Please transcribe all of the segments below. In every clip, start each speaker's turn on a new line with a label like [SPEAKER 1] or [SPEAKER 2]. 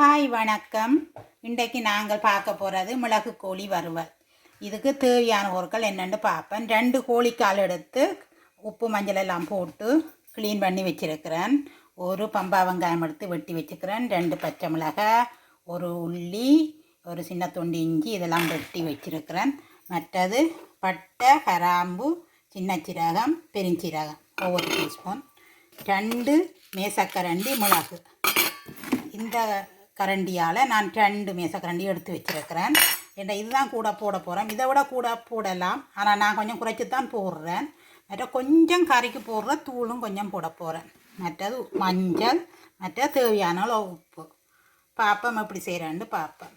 [SPEAKER 1] Hi வணக்கம். இன்றைக்கு நாங்கள் பார்க்க போகிறது மிளகு கோழி வறுவல். இதுக்கு தேவையான பொருட்கள் என்னென்னு பார்ப்பேன். ரெண்டு கோழிக்கால் எடுத்து உப்பு மஞ்சள் எல்லாம் போட்டு க்ளீன் பண்ணி வச்சிருக்கிறேன். ஒரு பம்பா வெங்காயம் எடுத்து வெட்டி வச்சுக்கிறேன் ரெண்டு பச்சை மிளகாய் ஒரு உள்ளி ஒரு சின்ன துண்டு இஞ்சி இதெல்லாம் வெட்டி வச்சிருக்கிறேன். மற்றது பட்டை கராம்பு சின்ன சீரகம் பெருஞ்சீரகம் ஒவ்வொரு டீஸ்பூன் ரெண்டு மேசக்கரண்டி மிளகு. இந்த கரண்டியால் நான் ரெண்டு மேசக்கரண்டி எடுத்து வச்சுருக்கிறேன். என்ற இதுதான் கூட போட போகிறேன் இதை விட கூட போடலாம். ஆனால் நான் கொஞ்சம் குறைச்சி தான் போடுறேன். மற்ற கொஞ்சம் கறிக்கு போடுற தூளும் கொஞ்சம் போட போகிறேன் மற்றது மஞ்சள் மற்ற தேவையான அளவு உப்பு. பார்ப்போம் எப்படி செய்கிறேன்னு பார்ப்பேன்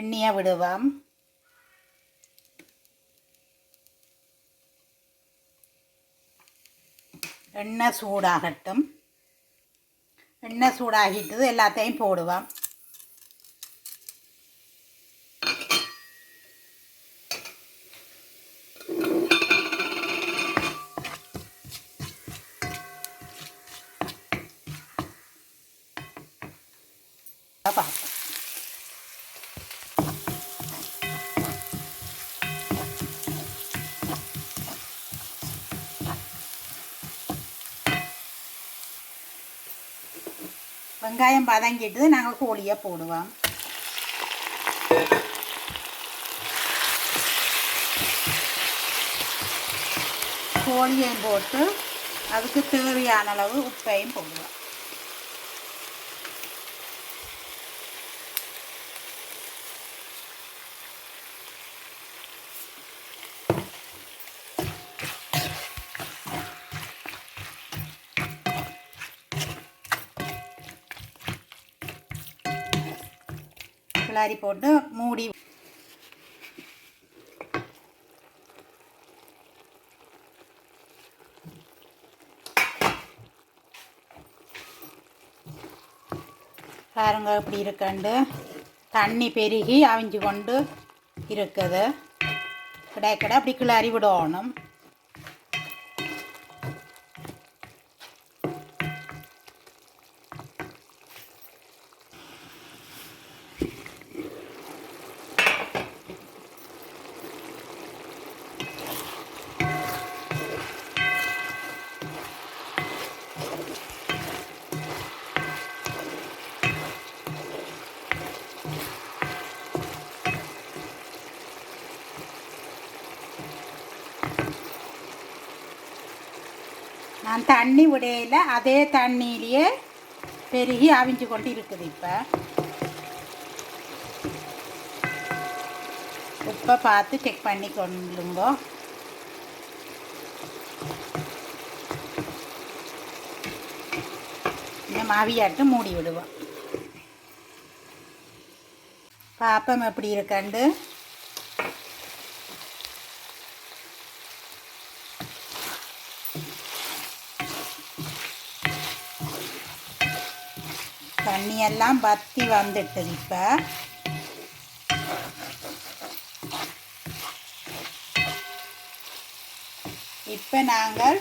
[SPEAKER 1] எண்ணெயை விடுவோம். எண்ணெய் சூடாகட்டும். எண்ணெய் சூடாகிட்டது எல்லாத்தையும் போடுவோம் பார்ப்போம் வெங்காயம் பதங்கிட்டு நாங்கள் கோழியை போடுவோம். கோழியையும் போட்டு அதுக்கு தேவையான அளவு உப்பையும் போடுவோம். கிளறி போட்டு மூடி பாருங்க இப்படி இருக்கண்டு. தண்ணி பெருகி அவிஞ்சு கொண்டு இருக்குது. கிடைக்கடை அப்படி கிளறி விடணும். நான் தண்ணி விடையில அதே தண்ணியிலேயே பெருகி அவிஞ்சு கொண்டு இருக்குது இப்போ. உப்பை பார்த்து செக் பண்ணி கொள்ளுங்க. இன்னும் மாவியாட்டு மூடி விடுவோம். பாப்பம் எப்படி இருக்கண்டு? தண்ணியெல்லாம் பத்தி வந்துட்டது இப்போ. இப்போ நாங்கள்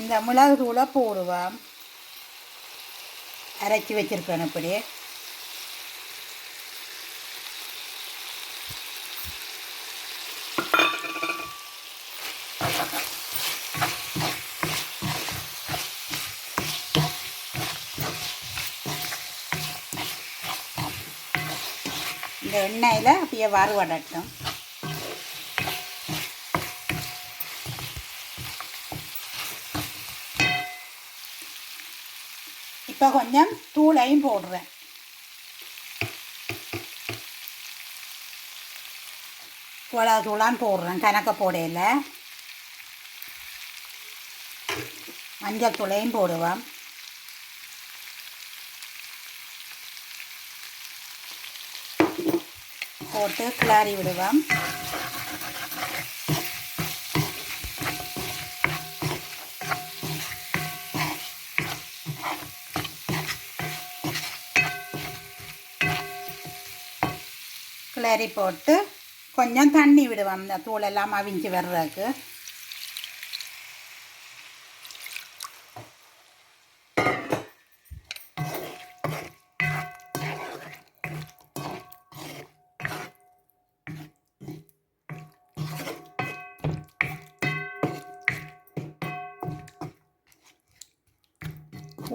[SPEAKER 1] இந்த மிளகு தூளை போடுவோம். அரைச்சி வச்சிருக்கோம் இப்படி இந்த எண்ணெயில் அப்படியே வறுவடட்டும் இப்போ கொஞ்சம் தூளையும் போடுறேன். இவ்வளோ தூளான்னு போடுறேன் கணக்க போடையில். மஞ்சள் தூளையும் போடுவேன் போட்டு கிளாரி விடுவோம். கிளறி போட்டு கொஞ்சம் தண்ணி விடுவோம். இந்த தூளெல்லாம் அவிஞ்சு வர்றதுக்கு.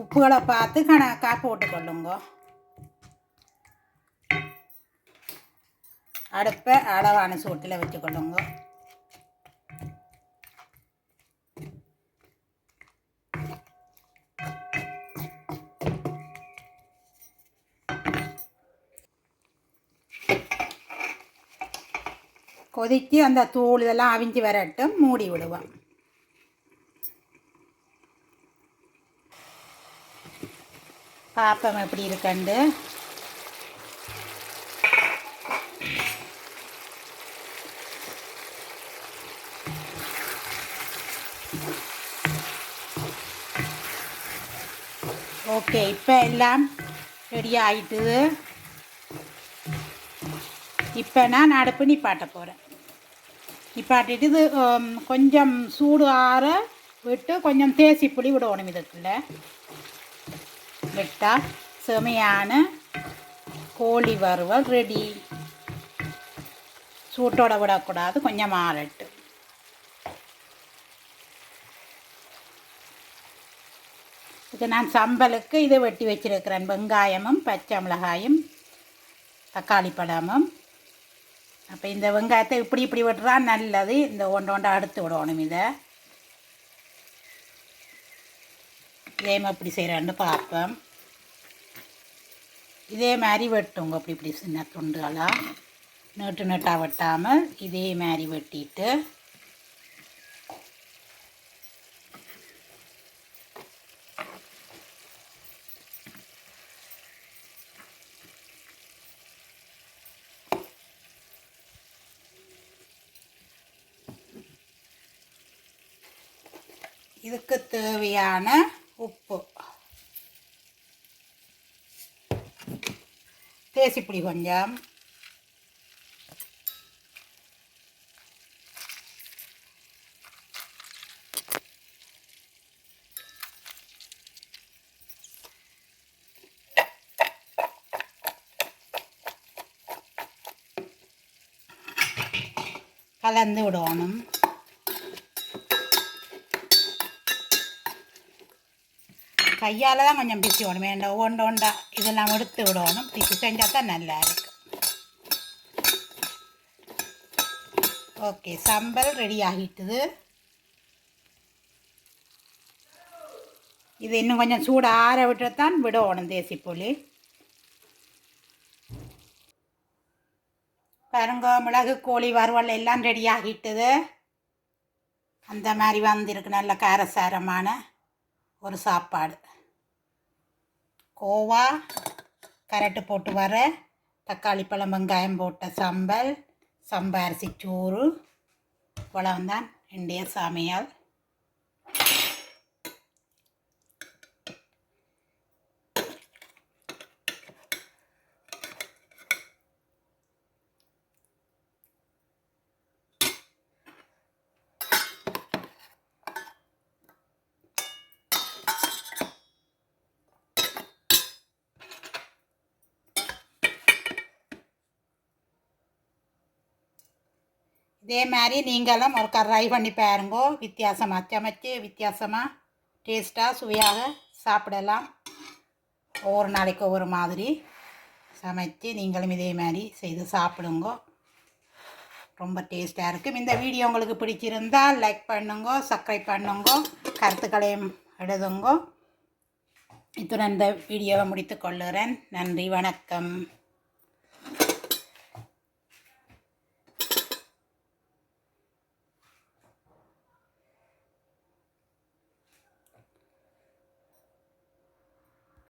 [SPEAKER 1] உப்புகளை பார்த்து கணக்காக போட்டுக்கொள்ளுங்க அடுப்பை அளவான சூட்டில் வச்சுக்கொள்ளுங்க கொதித்து அந்த தூள் இதெல்லாம் அவிஞ்சு வரட்டும் மூடி விடுவோம். பாப்பம் எப்படி இருக்கண்டு ஓகே இப்போ எல்லாம் ரெடி ஆயிட்டுது இப்போ நான் அடுப்பு நிப்பாட்ட போகிறேன் நிப்பாட்டிட்டு இது கொஞ்சம் சூடு ஆற விட்டு கொஞ்சம் தேசி புளி விடணும் இதுக்குள்ள. விட்டால் செமையான கோழி வறுவல் ரெடி சூட்டோட விடக்கூடாது கொஞ்சம் ஆறட்டு இது நான் சம்பலுக்கு இதை வெட்டி வச்சிருக்கிறேன் வெங்காயமும் பச்சை மிளகாயும் தக்காளி பழமும் அப்போ இந்த வெங்காயத்தை இப்படி இப்படி விட்டுறா நல்லது இந்த ஒன்று ஒன்று அடுத்து விடணும் இதை இதே மாதிரி இப்படி செய்கிறேன்னு பார்ப்பேன் இதே மாதிரி வெட்டுங்க. அப்படி இப்படி சின்ன துண்டுகளாக நட்டு நட்டாக வெட்டாமல் இதே மாதிரி வெட்டிட்டு. இதுக்கு தேவையான உப்பு. தேசிப்புளி கொஞ்சம். கலந்து விடணும் கையால் தான் கொஞ்சம் பிசி விடணும் வேண்டாம் ஒன்று ஒண்டா இதெல்லாம் எடுத்து விடணும் பிசி செஞ்சால் தான் நல்லா இருக்கும் ஓகே சம்பல் ரெடி ஆகிட்டுது இது இன்னும் கொஞ்சம் சூடு ஆற விட்டு தான் விடணும் தேசிப்புளி பாருங்க மிளகு கோழி வறுவல் எல்லாம் ரெடி ஆகிட்டுது அந்த மாதிரி வந்திருக்கு நல்ல காரசாரமான ஒரு சாப்பாடு. கோவா கரட்டு போட்டு வர தக்காளி பழம் வெங்காயம் போட்ட சம்பல் சம்பா அரிசி சோறு. இவ்வளவுதான். இந்திய சமையல் இதே மாதிரி நீங்களும் ஒரு ட்ரை பண்ணி பாருங்கோ. வித்தியாசமாக சமைச்சு வித்தியாசமாக டேஸ்ட்டாக சுவையாக சாப்பிடலாம். ஒவ்வொரு நாளைக்கு ஒவ்வொரு மாதிரி சமைச்சு நீங்களும் இதே மாதிரி செய்து சாப்பிடுங்கோ. ரொம்ப டேஸ்ட்டாக இருக்கும். இந்த வீடியோ உங்களுக்கு பிடிச்சிருந்தால் லைக் பண்ணுங்க சப்ஸ்கிரைப் பண்ணுங்க கருத்துக்களையும் எழுதுங்க. இத்துடன் இந்த வீடியோவை முடித்து கொள்ளுகிறேன். நன்றி வணக்கம்.